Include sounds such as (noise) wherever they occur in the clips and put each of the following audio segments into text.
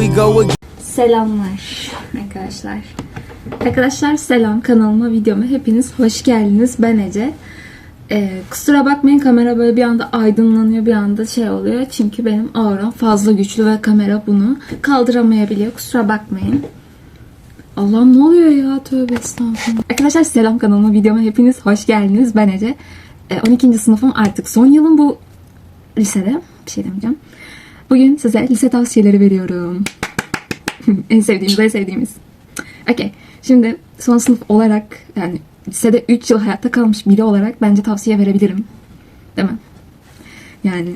we go. Selamlar arkadaşlar. Arkadaşlar selam kanalıma videoma hepiniz hoş geldiniz. Ben Ece. Ee, kusura bakmayın kamera böyle bir anda aydınlanıyor bir anda şey oluyor. Çünkü benim auram fazla güçlü ve kamera bunu kaldıramayabiliyor. Kusura bakmayın. Allah'ım ne oluyor ya tövbe estağfurullah. Arkadaşlar selam kanalıma videoma hepiniz hoş geldiniz. Ben Ece. Ee, 12. sınıfım artık son yılım bu lisede. Bir şey demeyeceğim. Bugün size lise tavsiyeleri veriyorum. (laughs) en sevdiğimiz, en sevdiğimiz. Okey. Şimdi son sınıf olarak yani lisede 3 yıl hayatta kalmış biri olarak bence tavsiye verebilirim. Değil mi? Yani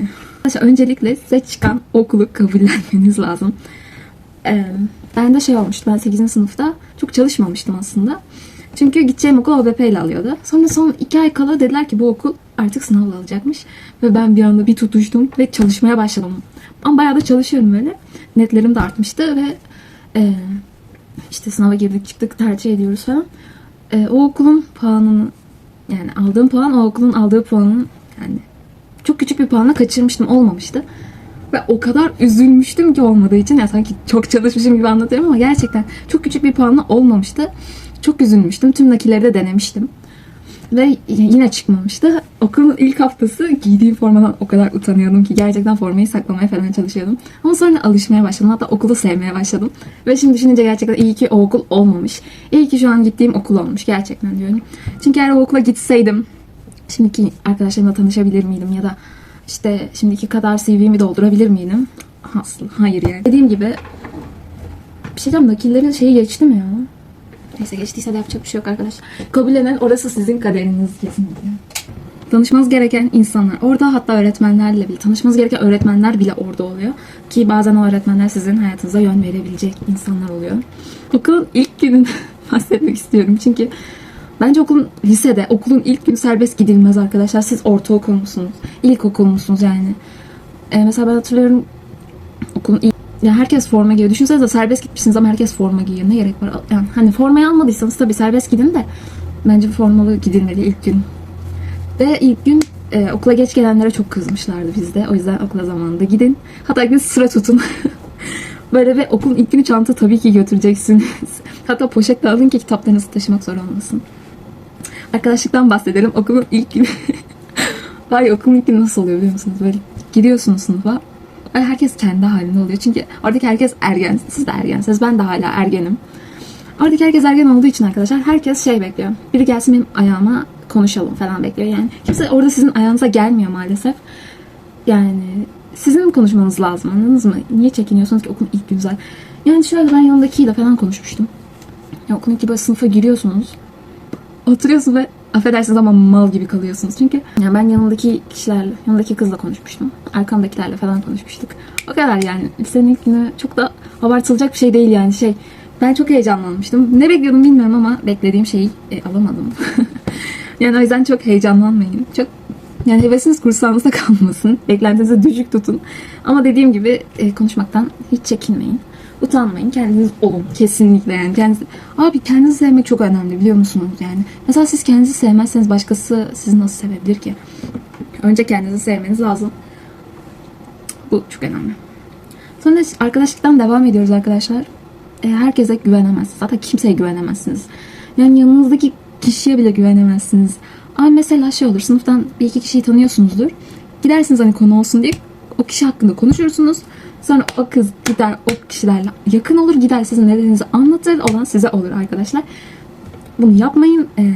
öncelikle size çıkan okulu kabullenmeniz lazım. Ee, ben de şey olmuştu. Ben 8. sınıfta çok çalışmamıştım aslında. Çünkü gideceğim okul OBP ile alıyordu. Sonra son 2 ay kala dediler ki bu okul artık sınavla alacakmış. Ve ben bir anda bir tutuştum ve çalışmaya başladım. Ama bayağı da çalışıyorum böyle. Netlerim de artmıştı ve e, işte sınava girdik çıktık tercih ediyoruz falan. E, o okulun puanını yani aldığım puan o okulun aldığı puanın yani çok küçük bir puanla kaçırmıştım olmamıştı. Ve o kadar üzülmüştüm ki olmadığı için. Ya sanki çok çalışmışım gibi anlatıyorum ama gerçekten çok küçük bir puanla olmamıştı. Çok üzülmüştüm. Tüm nakilleri de denemiştim. Ve yine çıkmamıştı. Okulun ilk haftası giydiğim formadan o kadar utanıyordum ki gerçekten formayı saklamaya falan çalışıyordum. Ama sonra alışmaya başladım. Hatta okulu sevmeye başladım. Ve şimdi düşününce gerçekten iyi ki o okul olmamış. İyi ki şu an gittiğim okul olmuş gerçekten diyorum. Çünkü eğer o okula gitseydim şimdiki arkadaşlarımla tanışabilir miydim ya da işte şimdiki kadar CV'mi doldurabilir miydim? Aslı hayır yani. Dediğim gibi bir şey diyeceğim nakillerin şeyi geçti mi ya? Neyse geçtiyse de yapacak bir şey yok arkadaşlar. Kabullenen orası sizin kaderiniz kesinlikle. Tanışmanız gereken insanlar orada hatta öğretmenlerle bile tanışmanız gereken öğretmenler bile orada oluyor. Ki bazen o öğretmenler sizin hayatınıza yön verebilecek insanlar oluyor. Okulun ilk günün (laughs) bahsetmek istiyorum çünkü Bence okulun lisede okulun ilk günü serbest gidilmez arkadaşlar. Siz ortaokul musunuz? İlkokul musunuz yani? Ee, mesela ben hatırlıyorum okulun ilk ya herkes forma giyiyor. Düşünsenize serbest gitmişsiniz ama herkes forma giyiyor. Ne gerek var? Yani hani formayı almadıysanız tabii serbest gidin de bence formalı gidilmeli ilk gün. Ve ilk gün e, okula geç gelenlere çok kızmışlardı bizde. O yüzden okula zamanında gidin. Hatta bir sıra tutun. (laughs) Böyle bir okulun ilk günü çanta tabii ki götüreceksiniz. (laughs) Hatta poşetle alın ki kitaplarınızı taşımak zor olmasın. Arkadaşlıktan bahsedelim. Okulun ilk günü. (laughs) Ay okulun ilk günü nasıl oluyor biliyor musunuz? Böyle gidiyorsunuz sınıfa. Ay herkes kendi halinde oluyor. Çünkü oradaki herkes ergen. Siz de ergensiniz. Ben de hala ergenim. Oradaki herkes ergen olduğu için arkadaşlar herkes şey bekliyor. Biri gelsin benim ayağıma konuşalım falan bekliyor. Yani kimse orada sizin ayağınıza gelmiyor maalesef. Yani sizin konuşmanız lazım anladınız mı? Niye çekiniyorsunuz ki okulun ilk günü zaten? Yani şöyle ben yanındakiyle falan konuşmuştum. Ya okulun ilk sınıfa giriyorsunuz. Oturuyorsunuz ve affedersiniz ama mal gibi kalıyorsunuz. Çünkü yani ben yanındaki kişilerle, yanındaki kızla konuşmuştum. Arkamdakilerle falan konuşmuştuk. O kadar yani. Lisenin ilk günü çok da abartılacak bir şey değil yani şey. Ben çok heyecanlanmıştım. Ne bekliyordum bilmiyorum ama beklediğim şeyi e, alamadım. (laughs) yani o yüzden çok heyecanlanmayın. Çok yani hevesiniz kursağınızda (laughs) kalmasın. Beklentinizi düşük tutun. Ama dediğim gibi e, konuşmaktan hiç çekinmeyin. Utanmayın. Kendiniz olun. Kesinlikle yani. Kendinizi... Abi kendinizi sevmek çok önemli biliyor musunuz yani. Mesela siz kendinizi sevmezseniz başkası sizi nasıl sevebilir ki? Önce kendinizi sevmeniz lazım. Bu çok önemli. Sonra arkadaşlıktan devam ediyoruz arkadaşlar. E, herkese güvenemezsiniz. Zaten kimseye güvenemezsiniz. Yani yanınızdaki kişiye bile güvenemezsiniz. Ama mesela şey olur sınıftan bir iki kişiyi tanıyorsunuzdur. Gidersiniz hani konu olsun diye o kişi hakkında konuşursunuz. Sonra o kız gider o kişilerle yakın olur gider sizin nedeninizi anlatır olan size olur arkadaşlar. Bunu yapmayın. Ee,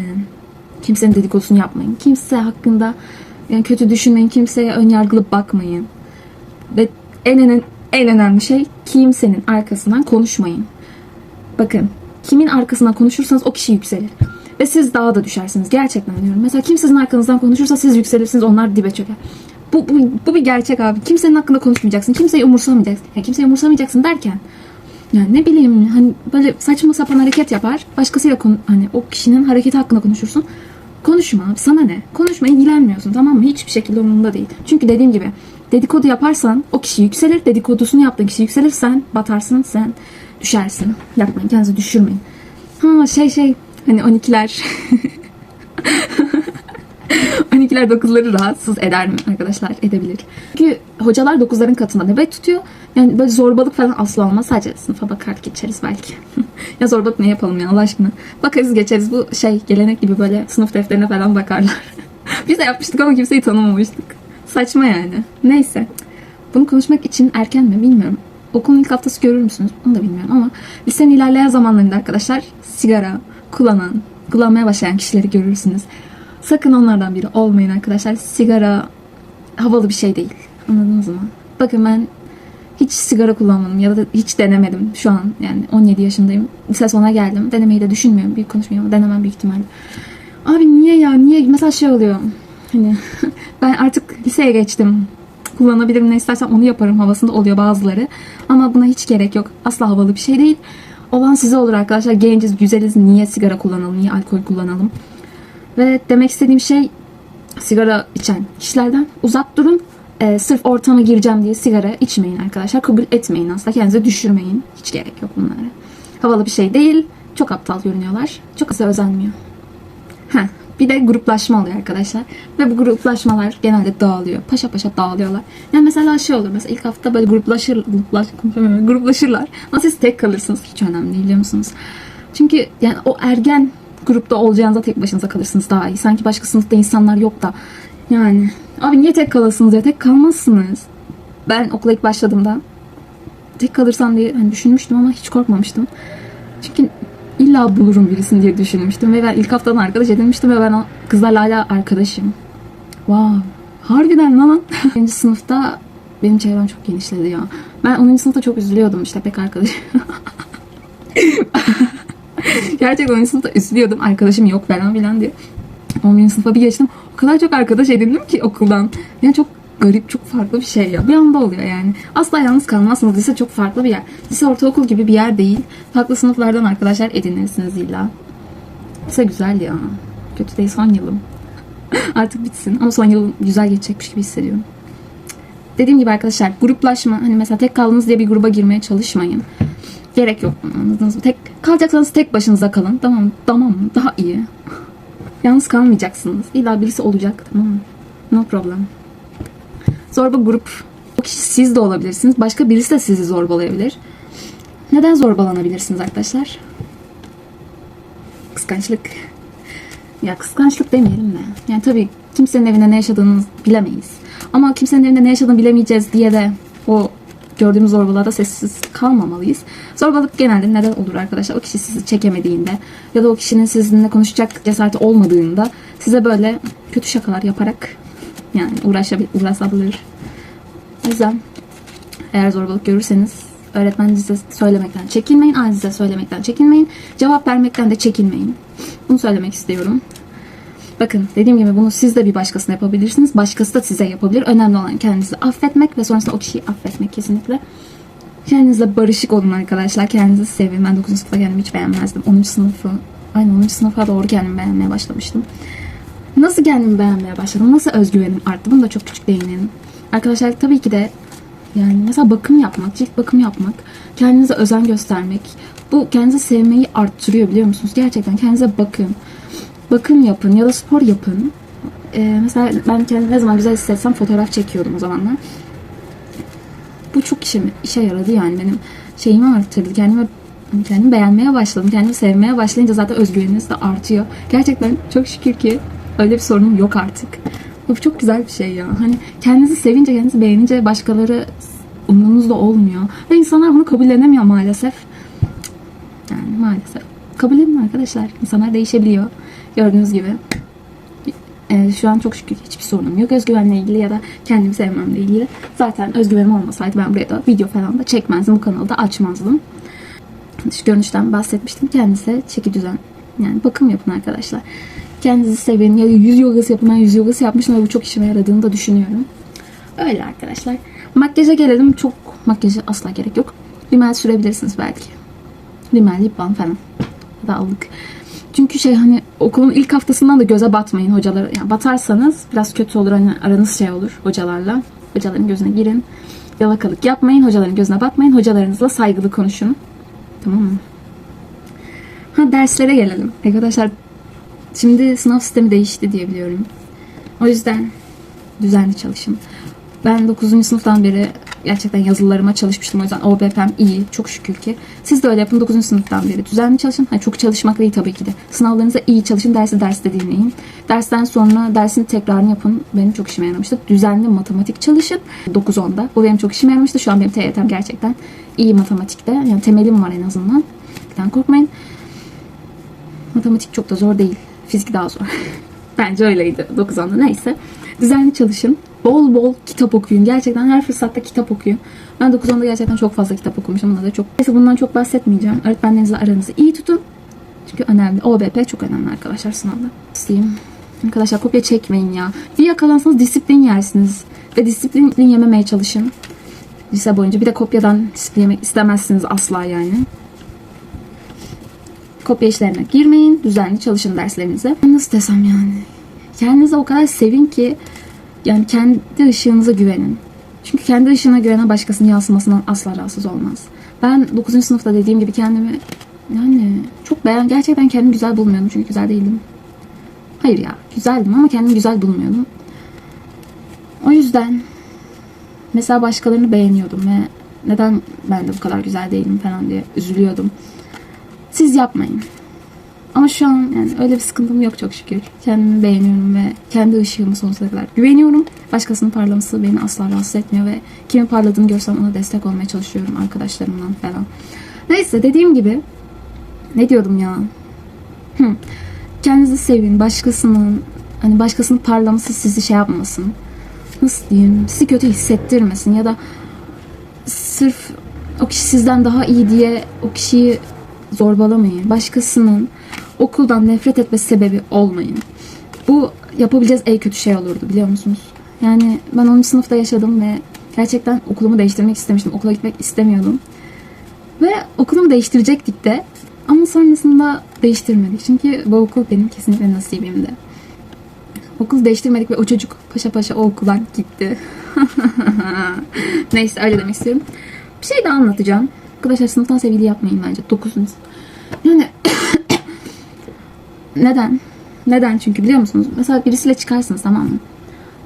kimsenin dedikodusunu yapmayın. Kimse hakkında yani kötü düşünmeyin. Kimseye ön yargılı bakmayın. Ve en en en önemli şey kimsenin arkasından konuşmayın. Bakın kimin arkasından konuşursanız o kişi yükselir. Ve siz daha da düşersiniz. Gerçekten diyorum. Mesela kim sizin arkanızdan konuşursa siz yükselirsiniz. Onlar dibe çöker. Bu, bu, bu bir gerçek abi. Kimsenin hakkında konuşmayacaksın. Kimseyi umursamayacaksın. Ya kimseyi umursamayacaksın derken yani ne bileyim hani böyle saçma sapan hareket yapar. Başkasıyla konu, hani o kişinin hareketi hakkında konuşursun. Konuşma abi sana ne? Konuşma ilgilenmiyorsun tamam mı? Hiçbir şekilde umurunda değil. Çünkü dediğim gibi dedikodu yaparsan o kişi yükselir. Dedikodusunu yaptığın kişi yükselir. Sen batarsın sen düşersin. Yapmayın kendinizi düşürmeyin. Ha şey şey hani 12'ler (laughs) (laughs) 12'ler 9'ları rahatsız eder mi arkadaşlar? Edebilir. Çünkü hocalar 9'ların katında nöbet tutuyor. Yani böyle zorbalık falan asla olmaz. Sadece sınıfa bakar geçeriz belki. (laughs) ya zorbalık ne yapalım ya Allah aşkına. Bakarız geçeriz. Bu şey gelenek gibi böyle sınıf defterine falan bakarlar. (laughs) Biz de yapmıştık ama kimseyi tanımamıştık. Saçma yani. Neyse. Bunu konuşmak için erken mi bilmiyorum. Okulun ilk haftası görür müsünüz? Onu da bilmiyorum ama lisenin ilerleyen zamanlarında arkadaşlar sigara kullanan, kullanmaya başlayan kişileri görürsünüz. Sakın onlardan biri olmayın arkadaşlar. Sigara havalı bir şey değil. Anladınız mı? Bakın ben hiç sigara kullanmadım ya da hiç denemedim şu an. Yani 17 yaşındayım. Lise sona geldim. Denemeyi de düşünmüyorum. Büyük konuşmuyorum ama denemem büyük ihtimalle. Abi niye ya? Niye? Mesela şey oluyor. Hani (laughs) ben artık liseye geçtim. Kullanabilirim ne istersem onu yaparım havasında oluyor bazıları. Ama buna hiç gerek yok. Asla havalı bir şey değil. Olan size olur arkadaşlar. Genciz, güzeliz. Niye sigara kullanalım? Niye alkol kullanalım? Ve demek istediğim şey sigara içen kişilerden uzak durun. Ee, sırf ortama gireceğim diye sigara içmeyin arkadaşlar. Kabul etmeyin asla. Kendinize düşürmeyin. Hiç gerek yok bunlara. Havalı bir şey değil. Çok aptal görünüyorlar. Çok kısa özenmiyor. Heh, bir de gruplaşma oluyor arkadaşlar. Ve bu gruplaşmalar genelde dağılıyor. Paşa paşa dağılıyorlar. Yani mesela şey olur. Mesela ilk hafta böyle gruplaşır, (laughs) gruplaşırlar. Ama siz tek kalırsınız. Hiç önemli değil biliyor musunuz? Çünkü yani o ergen grupta olacağınıza tek başınıza kalırsınız daha iyi. Sanki başka sınıfta insanlar yok da. Yani abi niye tek kalasınız ya? Tek kalmazsınız. Ben okula ilk başladığımda tek kalırsam diye hani düşünmüştüm ama hiç korkmamıştım. Çünkü illa bulurum birisini diye düşünmüştüm ve ben ilk haftadan arkadaş edinmiştim ve ben o kızlarla hala arkadaşım. Wow. Harbiden lan. (laughs) Birinci sınıfta benim çevrem çok genişledi ya. Ben 10. sınıfta çok üzülüyordum işte pek arkadaş. (laughs) (laughs) Gerçekten 10. sınıfta üzülüyordum. Arkadaşım yok falan filan diye. 11. sınıfa bir geçtim. O kadar çok arkadaş edindim ki okuldan. Yani çok garip, çok farklı bir şey ya. Bir anda oluyor yani. Asla yalnız kalmazsınız. Lise çok farklı bir yer. Lise ortaokul gibi bir yer değil. Farklı sınıflardan arkadaşlar edinirsiniz illa. Lise güzel ya. Kötü değil son yılım. (laughs) Artık bitsin. Ama son yıl güzel geçecekmiş gibi hissediyorum. Dediğim gibi arkadaşlar gruplaşma hani mesela tek kaldınız diye bir gruba girmeye çalışmayın. Gerek yok anladınız mı? Tek kalacaksanız tek başınıza kalın. Tamam tamam mı? Daha iyi. (laughs) Yalnız kalmayacaksınız. İlla birisi olacak tamam mı? No problem. Zorba grup. O kişi siz de olabilirsiniz. Başka birisi de sizi zorbalayabilir. Neden zorbalanabilirsiniz arkadaşlar? Kıskançlık. Ya kıskançlık demeyelim de. Yani tabii kimsenin evinde ne yaşadığını bilemeyiz. Ama kimsenin evinde ne yaşadığını bilemeyeceğiz diye de o gördüğümüz zorbalığa sessiz kalmamalıyız. Zorbalık genelde neden olur arkadaşlar? O kişi sizi çekemediğinde ya da o kişinin sizinle konuşacak cesareti olmadığında size böyle kötü şakalar yaparak yani uğraşabilir, uğraşabilir. O yüzden eğer zorbalık görürseniz öğretmeninize söylemekten çekinmeyin, ailenize söylemekten çekinmeyin, cevap vermekten de çekinmeyin. Bunu söylemek istiyorum. Bakın dediğim gibi bunu siz de bir başkasına yapabilirsiniz. Başkası da size yapabilir. Önemli olan kendinizi affetmek ve sonrasında o kişiyi affetmek kesinlikle. Kendinizle barışık olun arkadaşlar. Kendinizi sevin. Ben 9. sınıfta kendimi hiç beğenmezdim. 10. sınıfı, aynen 10. sınıfa doğru kendimi beğenmeye başlamıştım. Nasıl kendimi beğenmeye başladım? Nasıl özgüvenim arttı? Bunu da çok küçük değinelim. Arkadaşlar tabii ki de yani mesela bakım yapmak, cilt bakım yapmak, kendinize özen göstermek, bu kendinizi sevmeyi arttırıyor biliyor musunuz? Gerçekten kendinize bakın. Bakım yapın ya da spor yapın. Ee, mesela ben kendimi ne zaman güzel hissetsem fotoğraf çekiyordum o zamanlar. Bu çok işime, işe yaradı yani benim şeyimi arttırdı. Kendimi kendimi beğenmeye başladım. Kendimi sevmeye başlayınca zaten özgüveniniz de artıyor. Gerçekten çok şükür ki öyle bir sorunum yok artık. Bu çok güzel bir şey ya. Hani kendinizi sevince, kendinizi beğenince başkaları umurunuzda olmuyor. Ve insanlar bunu kabullenemiyor maalesef. Yani maalesef. Kabul edin arkadaşlar. İnsanlar değişebiliyor. Gördüğünüz gibi. Ee, şu an çok şükür hiçbir sorunum yok özgüvenle ilgili ya da kendimi sevmemle ilgili. Zaten özgüvenim olmasaydı ben buraya da video falan da çekmezdim. Bu kanalı da açmazdım. Dış görünüşten bahsetmiştim. Kendinize çeki düzen yani bakım yapın arkadaşlar. Kendinizi sevin ya yüz yogası yapın. Ben yüz yogası yapmıştım ve bu çok işime yaradığını da düşünüyorum. Öyle arkadaşlar. Makyaja gelelim. Çok makyaja asla gerek yok. Rimel sürebilirsiniz belki. Rimel, lip balm falan. Da allık. Çünkü şey hani okulun ilk haftasından da göze batmayın hocalara. Yani batarsanız biraz kötü olur. Hani aranız şey olur hocalarla. Hocaların gözüne girin. Yalakalık yapmayın. Hocaların gözüne batmayın. Hocalarınızla saygılı konuşun. Tamam mı? Ha derslere gelelim. Arkadaşlar şimdi sınav sistemi değişti diye biliyorum. O yüzden düzenli çalışın. Ben 9. sınıftan beri gerçekten yazılarıma çalışmıştım. O yüzden OBP'm iyi. Çok şükür ki. Siz de öyle yapın 9. sınıftan beri. Düzenli çalışın. Hani çok çalışmak değil tabii ki de. Sınavlarınıza iyi çalışın. Dersi derste dinleyin. Dersten sonra dersin tekrarını yapın. Benim çok işime yaramıştı. Düzenli matematik çalışın. 9-10'da. Bu benim çok işime yaramıştı. Şu an benim TYT'm gerçekten iyi matematikte. Yani temelim var en azından. Ben korkmayın. Matematik çok da zor değil. Fizik daha zor. (laughs) Bence öyleydi 9-10'da. Neyse. Düzenli çalışın. Bol bol kitap okuyun. Gerçekten her fırsatta kitap okuyun. Ben 9-10'da gerçekten çok fazla kitap okumuşum. Bunda da çok. Neyse bundan çok bahsetmeyeceğim. Öğretmenlerinizle aranızı iyi tutun. Çünkü önemli. OBP çok önemli arkadaşlar sınavda. İsteyeyim. Arkadaşlar kopya çekmeyin ya. Bir yakalansanız disiplin yersiniz. Ve disiplin yememeye çalışın. Lise boyunca. Bir de kopyadan disiplin yemek istemezsiniz asla yani. Kopya işlerine girmeyin. Düzenli çalışın derslerinize. Nasıl desem yani. Kendinizi o kadar sevin ki yani kendi ışığınıza güvenin. Çünkü kendi ışığına güvenen başkasının yansımasından asla rahatsız olmaz. Ben 9. sınıfta dediğim gibi kendimi yani çok beğen gerçekten kendimi güzel bulmuyordum çünkü güzel değildim. Hayır ya güzeldim ama kendimi güzel bulmuyordum. O yüzden mesela başkalarını beğeniyordum ve neden ben de bu kadar güzel değilim falan diye üzülüyordum. Siz yapmayın. Ama şu an yani öyle bir sıkıntım yok çok şükür. Kendimi beğeniyorum ve kendi ışığımı sonsuza kadar güveniyorum. Başkasının parlaması beni asla rahatsız etmiyor ve kimin parladığını görsem ona destek olmaya çalışıyorum arkadaşlarımdan falan. Neyse dediğim gibi ne diyordum ya? Kendinizi sevin. Başkasının hani başkasının parlaması sizi şey yapmasın. Nasıl diyeyim? Sizi kötü hissettirmesin ya da sırf o kişi sizden daha iyi diye o kişiyi zorbalamayın. Başkasının okuldan nefret etmesi sebebi olmayın. Bu yapabileceğiz en kötü şey olurdu biliyor musunuz? Yani ben 10. sınıfta yaşadım ve gerçekten okulumu değiştirmek istemiştim. Okula gitmek istemiyordum. Ve okulumu değiştirecektik de ama sonrasında değiştirmedik. Çünkü bu okul benim kesinlikle nasibimdi. Okul değiştirmedik ve o çocuk paşa paşa o okuldan gitti. (laughs) Neyse öyle demek istiyorum. Bir şey daha anlatacağım. Arkadaşlar sınıftan sevgili yapmayın bence. 9. Yani neden? Neden çünkü biliyor musunuz? Mesela birisiyle çıkarsınız tamam mı?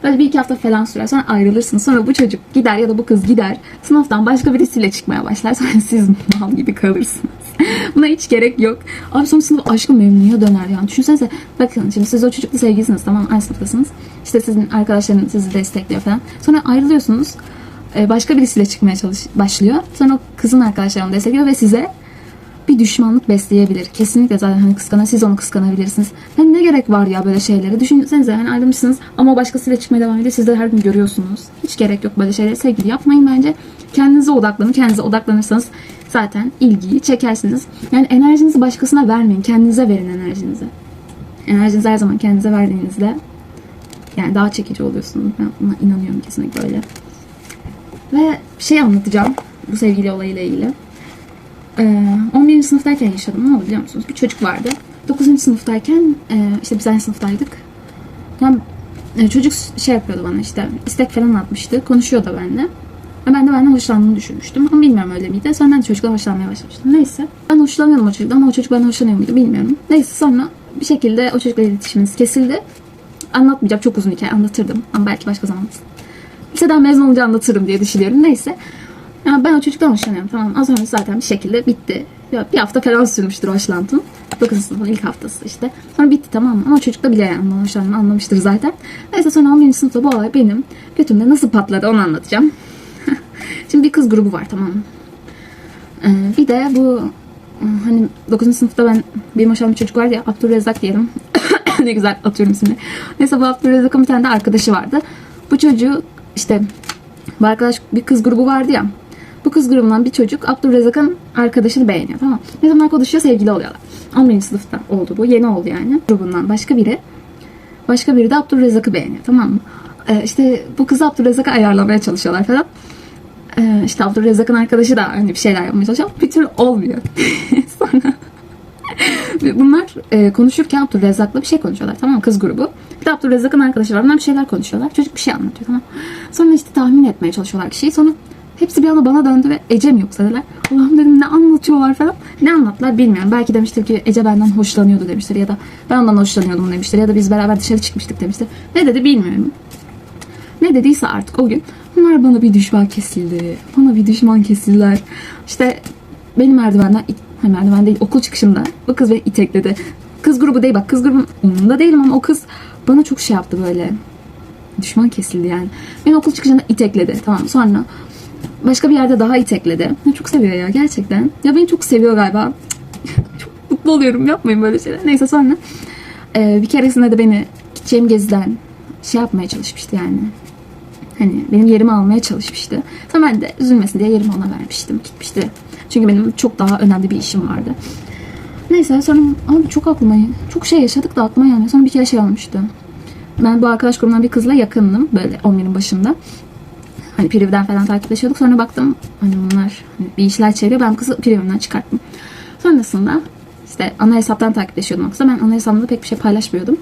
Böyle bir iki hafta falan sürer. Sonra ayrılırsınız. Sonra bu çocuk gider ya da bu kız gider. Sınıftan başka birisiyle çıkmaya başlar. (laughs) Sonra siz mal gibi kalırsınız. (laughs) Buna hiç gerek yok. Abi sonra sınıf aşkı memnuya döner yani. Düşünsenize bakın şimdi siz o çocukla sevgilisiniz tamam? Aynı sınıftasınız. İşte sizin arkadaşlarınız sizi destekliyor falan. Sonra ayrılıyorsunuz. Ee, Başka birisiyle çıkmaya çalış başlıyor. Sonra o kızın arkadaşları onu destekliyor ve size bir düşmanlık besleyebilir. Kesinlikle zaten hani kıskanan siz onu kıskanabilirsiniz. Hani ne gerek var ya böyle şeylere? Düşünsenize hani ayrılmışsınız ama başkasıyla çıkmaya devam ediyor. Siz de her gün görüyorsunuz. Hiç gerek yok böyle şeylere. Sevgili yapmayın bence. Kendinize odaklanın. Kendinize odaklanırsanız zaten ilgiyi çekersiniz. Yani enerjinizi başkasına vermeyin. Kendinize verin enerjinizi. Enerjinizi her zaman kendinize verdiğinizde yani daha çekici oluyorsunuz. Ben buna inanıyorum kesinlikle öyle. Ve şey anlatacağım bu sevgili olayıyla ilgili. Ee, 11. sınıftayken yaşadım. Ne oldu biliyor musunuz? Bir çocuk vardı. 9. sınıftayken e, işte biz aynı sınıftaydık. Yani, e, çocuk şey yapıyordu bana işte istek falan atmıştı. Konuşuyordu benimle. Ben de benden hoşlandığını düşünmüştüm. Ama bilmiyorum öyle miydi. Sonra ben de çocukla hoşlanmaya başlamıştım. Neyse. Ben hoşlanıyordum o çocuktan ama o çocuk benden hoşlanıyor muydu bilmiyorum. Neyse sonra bir şekilde o çocukla iletişimimiz kesildi. Anlatmayacağım. Çok uzun hikaye anlatırdım. Ama belki başka zaman. Liseden mezun olunca anlatırım diye düşünüyorum. Neyse. Ya ben o çocuktan hoşlanıyorum tamam? Az önce zaten bir şekilde bitti. Ya bir hafta falan sürmüştür hoşlantım. 9. sınıfın ilk haftası işte. Sonra bitti tamam mı? Ama çocuk da bile yani ondan hoşlandığımı anlamıştır zaten. Neyse sonra 11. sınıfta bu olay benim götümde nasıl patladı onu anlatacağım. (laughs) Şimdi bir kız grubu var tamam mı? Ee, bir de bu hani 9. sınıfta ben benim hoşlandığım bir çocuk vardı ya Abdülrezzak diyelim. (coughs) ne güzel atıyorum ismini. Neyse bu Abdülrezzak'ın bir tane de arkadaşı vardı. Bu çocuğu işte bu arkadaş bir kız grubu vardı ya. Bu kız grubundan bir çocuk Abdülrezzak'ın arkadaşını beğeniyor tamam mı? Ne zaman konuşuyor sevgili oluyorlar. 11. sınıfta oldu bu. Yeni oldu yani. Grubundan başka biri. Başka biri de Abdülrezzak'ı beğeniyor tamam mı? Ee, işte bu kızı Abdülrezzak'a ayarlamaya çalışıyorlar falan. Ee, işte Abdülrezzak'ın arkadaşı da hani bir şeyler yapmaya çalışıyor. Bir türlü olmuyor. (laughs) Sonra bunlar e, konuşurken Abdülrezzak'la bir şey konuşuyorlar tamam mı? Kız grubu. Bir de Abdülrezzak'ın arkadaşı var. Bunlar bir şeyler konuşuyorlar. Çocuk bir şey anlatıyor tamam? Sonra işte tahmin etmeye çalışıyorlar kişiyi. Sonra Hepsi bir anda bana döndü ve Ece mi yoksa dediler. Allah'ım dedim ne anlatıyorlar falan. Ne anlattılar bilmiyorum. Belki demiştir ki Ece benden hoşlanıyordu demiştir ya da ben ondan hoşlanıyordum demiştir ya da biz beraber dışarı çıkmıştık demiştir. Ne dedi bilmiyorum. Ne dediyse artık o gün bunlar bana bir düşman kesildi. Bana bir düşman kesildiler. İşte benim merdivenden, ha, merdiven değil okul çıkışında bu kız beni itekledi. Kız grubu değil bak kız grubun umurunda değilim ama o kız bana çok şey yaptı böyle. Düşman kesildi yani. Beni okul çıkışında itekledi. Tamam sonra başka bir yerde daha itekledi. Ya çok seviyor ya gerçekten. Ya beni çok seviyor galiba. (laughs) çok mutlu oluyorum yapmayın böyle şeyler. Neyse sonra e, bir keresinde de beni gideceğim geziden şey yapmaya çalışmıştı yani. Hani benim yerimi almaya çalışmıştı. Sonra ben de üzülmesin diye yerimi ona vermiştim. Gitmişti. Çünkü benim çok daha önemli bir işim vardı. Neyse sonra abi çok aklıma çok şey yaşadık da aklıma gelmiyor. Sonra bir kere şey olmuştu. Ben bu arkadaş grubundan bir kızla yakındım. Böyle 11'in başında. Hani Priv'den falan takipleşiyorduk. Sonra baktım hani bunlar hani bir işler çeviriyor. Ben kızı Priv'imden çıkarttım. Sonrasında işte ana hesaptan takipleşiyordum yoksa ben ana hesabımda pek bir şey paylaşmıyordum.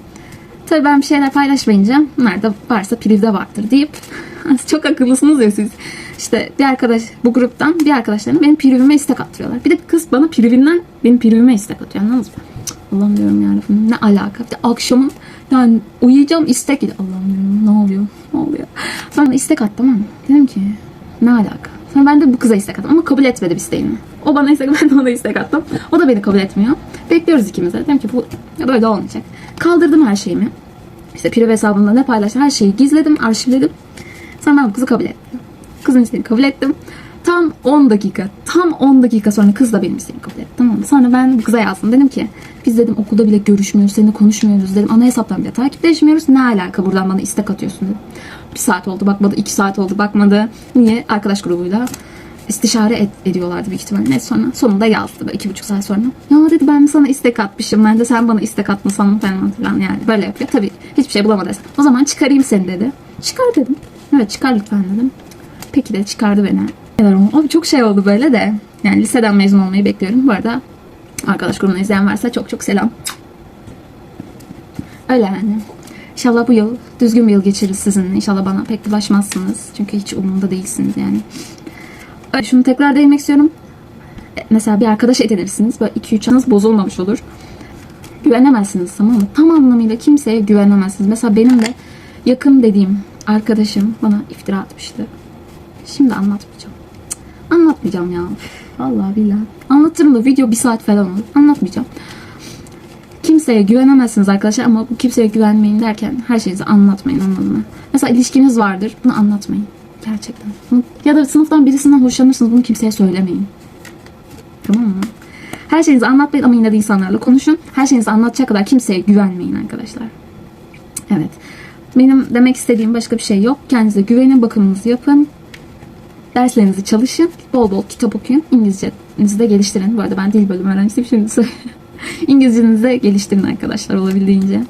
Tabii ben bir şeyler paylaşmayınca nerede varsa Priv'de vardır deyip (laughs) çok akıllısınız ya siz. İşte bir arkadaş bu gruptan bir arkadaşlarım benim Priv'ime istek attırıyorlar. Bir de kız bana Priv'inden benim Priv'ime istek atıyor anladınız mı? Allah'ım yani ne alaka. Bir de akşamın yani uyuyacağım istek. Allah'ım diyorum ne oluyor? Ne oluyor? Sonra istek attım ama dedim ki ne alaka? Sonra ben de bu kıza istek attım ama kabul etmedi isteğimi. O bana istek, (laughs) ben de ona istek attım. O da beni kabul etmiyor. Bekliyoruz ikimiz de. Dedim ki bu böyle olmayacak. Kaldırdım her şeyimi. İşte Priv hesabımda ne paylaştım her şeyi gizledim, arşivledim. Sonra ben bu kızı kabul ettim. Kızın isteğini kabul ettim. Tam 10 dakika, tam 10 dakika sonra kız da benim isteğimi kabul etti. Tamam mı? Sonra ben kıza yazdım. Dedim ki biz dedim okulda bile görüşmüyoruz, seninle konuşmuyoruz dedim. Ana hesaptan bile takipleşmiyoruz. Ne alaka buradan bana istek atıyorsun dedim. Bir saat oldu bakmadı, iki saat oldu bakmadı. Niye? Arkadaş grubuyla istişare et, ediyorlardı büyük ihtimalle. Neyse sonra sonunda yazdı iki buçuk saat sonra. Ya dedi ben sana istek atmışım. Ben de sen bana istek atmasan falan filan yani böyle yapıyor. Tabii hiçbir şey bulamadı. O zaman çıkarayım seni dedi. Çıkar dedim. Evet çıkar lütfen dedim. Peki de çıkardı beni. Abi çok şey oldu böyle de. Yani liseden mezun olmayı bekliyorum. Bu arada arkadaş grubunu izleyen varsa çok çok selam. Öyle yani. İnşallah bu yıl düzgün bir yıl geçiririz sizinle. İnşallah bana pek bulaşmazsınız. Çünkü hiç umurumda değilsiniz yani. Öyle, Şunu tekrar değinmek istiyorum. E, Mesela bir arkadaş edinirsiniz. Böyle 2-3 anınız bozulmamış olur. Güvenemezsiniz tamam mı? Tam anlamıyla kimseye güvenemezsiniz. Mesela benim de yakın dediğim arkadaşım bana iftira atmıştı. Şimdi anlatmayacağım. Anlatmayacağım ya. Vallahi billahi. Anlatırım da video bir saat falan olur. Anlatmayacağım. Kimseye güvenemezsiniz arkadaşlar ama kimseye güvenmeyin derken her şeyinizi anlatmayın anladın mı? Mesela ilişkiniz vardır. Bunu anlatmayın. Gerçekten. Ya da sınıftan birisinden hoşlanırsınız. Bunu kimseye söylemeyin. Tamam mı? Her şeyinizi anlatmayın ama yine de insanlarla konuşun. Her şeyinizi anlatacak kadar kimseye güvenmeyin arkadaşlar. Evet. Benim demek istediğim başka bir şey yok. Kendinize güvenin, bakımınızı yapın. Derslerinizi çalışın. Bol bol kitap okuyun. İngilizcenizi de geliştirin. Bu arada ben dil bölümü öğrencisiyim şimdi. (laughs) İngilizcenizi de geliştirin arkadaşlar olabildiğince.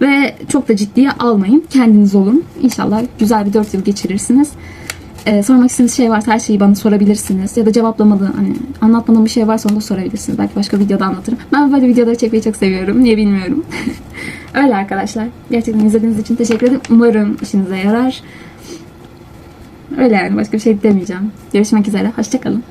Ve çok da ciddiye almayın. Kendiniz olun. İnşallah güzel bir 4 yıl geçirirsiniz. Ee, sormak istediğiniz şey varsa her şeyi bana sorabilirsiniz. Ya da cevaplamadığım, hani anlatmadığım bir şey varsa onu da sorabilirsiniz. Belki başka videoda anlatırım. Ben böyle videoları çekmeyi çok seviyorum. Niye bilmiyorum. (laughs) Öyle arkadaşlar. Gerçekten izlediğiniz için teşekkür ederim. Umarım işinize yarar. Öyle yani başka bir şey demeyeceğim. Görüşmek üzere. Hoşçakalın.